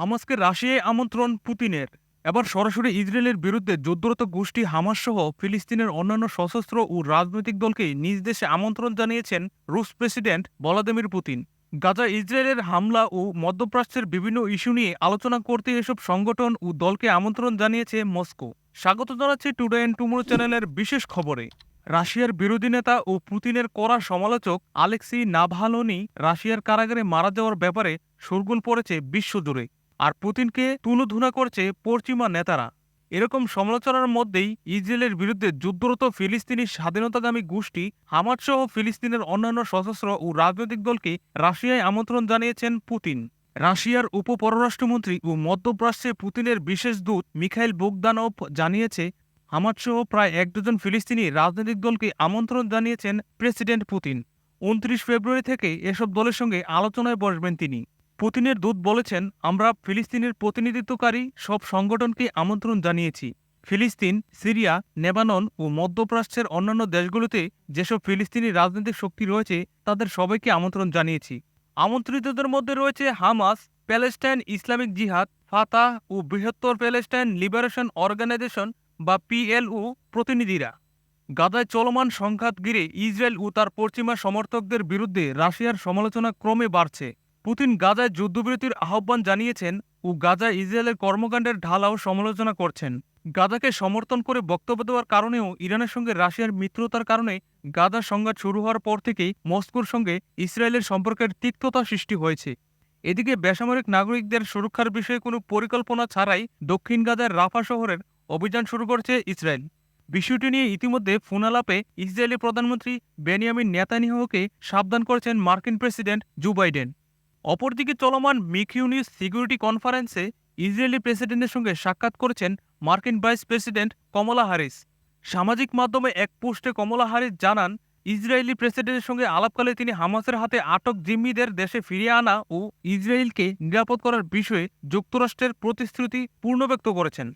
হামাসকে রাশিয়ায় আমন্ত্রণ পুতিনের। এবার সরাসরি ইসরায়েলের বিরুদ্ধে যুদ্ধরত গোষ্ঠী হামাস সহ ফিলিস্তিনের অন্যান্য সশস্ত্র ও রাজনৈতিক দলকে নিজ দেশে আমন্ত্রণ জানিয়েছেন রুশ প্রেসিডেন্ট ভলাদিমির পুতিন। গাজা ইসরায়েলের হামলা ও মধ্যপ্রাচ্যের বিভিন্ন ইস্যু নিয়ে আলোচনা করতে এসব সংগঠন ও দলকে আমন্ত্রণ জানিয়েছে মস্কো। স্বাগত জানাচ্ছি টুডে অ্যান্ড টুমোরো চ্যানেলের বিশেষ খবরে। রাশিয়ার বিরোধী নেতা ও পুতিনের কড়া সমালোচক আলেক্সি নাভালোনি রাশিয়ার কারাগারে মারা যাওয়ার ব্যাপারে শোরগোল পড়েছে বিশ্বজুড়ে। আর পুতিনকে তুলোধুনা করছে পশ্চিমা নেতারা। এরকম সমালোচনার মধ্যেই ইসরায়েলের বিরুদ্ধে যুদ্ধরত ফিলিস্তিনি স্বাধীনতাগামী গোষ্ঠী হামাদ সহ ফিলিস্তিনের অন্যান্য সশস্ত্র ও রাজনৈতিক দলকে রাশিয়ায় আমন্ত্রণ জানিয়েছেন পুতিন। রাশিয়ার উপপররাষ্ট্রমন্ত্রী ও মধ্যপ্রাচ্যে পুতিনের বিশেষ দূত মিখাইল বোগদানভ জানিয়েছে, হামাদসহ প্রায় এক ডজন ফিলিস্তিনি রাজনৈতিক দলকে আমন্ত্রণ জানিয়েছেন প্রেসিডেন্ট পুতিন। উনত্রিশ ফেব্রুয়ারি থেকে এসব দলের সঙ্গে আলোচনায় বসবেন তিনি। পুতিনের দূত বলেছেন, আমরা ফিলিস্তিনের প্রতিনিধিত্বকারী সব সংগঠনকে আমন্ত্রণ জানিয়েছি। ফিলিস্তিন, সিরিয়া, নেবানন ও মধ্যপ্রাচ্যের অন্যান্য দেশগুলোতে যেসব ফিলিস্তিনি রাজনৈতিক শক্তি রয়েছে, তাদের সবাইকে আমন্ত্রণ জানিয়েছি। আমন্ত্রিতদের মধ্যে রয়েছে Hamas, Palestine Islamic Jihad, Fatah ও বৃহত্তর প্যালেস্টাইন লিবারেশন অর্গানাইজেশন বা পিএলও প্রতিনিধিরা। গাজায় চলমান সংঘাত ঘিরে ইসরায়েল ও তার পশ্চিমা সমর্থকদের বিরুদ্ধে রাশিয়ার সমালোচনা ক্রমে বাড়ছে। পুতিন গাজায় যুদ্ধবিরতির আহ্বান জানিয়েছেন ও গাজায় ইসরায়েলের কর্মকাণ্ডের ঢালাও সমালোচনা করছেন। গাজাকে সমর্থন করে বক্তব্য দেওয়ার কারণেও ইরানের সঙ্গে রাশিয়ার মিত্রতার কারণে গাজা সংঘাত শুরু হওয়ার পর থেকেই মস্কোর সঙ্গে ইসরায়েলের সম্পর্কের তিক্ততা সৃষ্টি হয়েছে। এদিকে বেসামরিক নাগরিকদের সুরক্ষার বিষয়ে কোনো পরিকল্পনা ছাড়াই দক্ষিণ গাজার রাফা শহরের অভিযান শুরু করেছে ইসরায়েল। বিষয়টি নিয়ে ইতিমধ্যে ফোনালাপে ইসরায়েলি প্রধানমন্ত্রী বেনিয়ামিন নেতানিয়াহুকে সাবধান করেছেন মার্কিন প্রেসিডেন্ট জো বাইডেন। অপরদিকে চলমান মিকিউনিস সিকিউরিটি কনফারেন্সে ইসরায়েলি প্রেসিডেন্টের সঙ্গে সাক্ষাৎ করেছেন মার্কিন ভাইস প্রেসিডেন্ট কমলা হ্যারিস। সামাজিক মাধ্যমে এক পোস্টে কমলা হ্যারিস জানান, ইসরায়েলি প্রেসিডেন্টের সঙ্গে আলাপকালে তিনি হামাসের হাতে আটক জিম্মিদের দেশে ফিরিয়ে আনা ও ইসরায়েলকে নিরাপদ করার বিষয়ে যুক্তরাষ্ট্রের প্রতিশ্রুতি পূর্ণ ব্যক্ত করেছেন।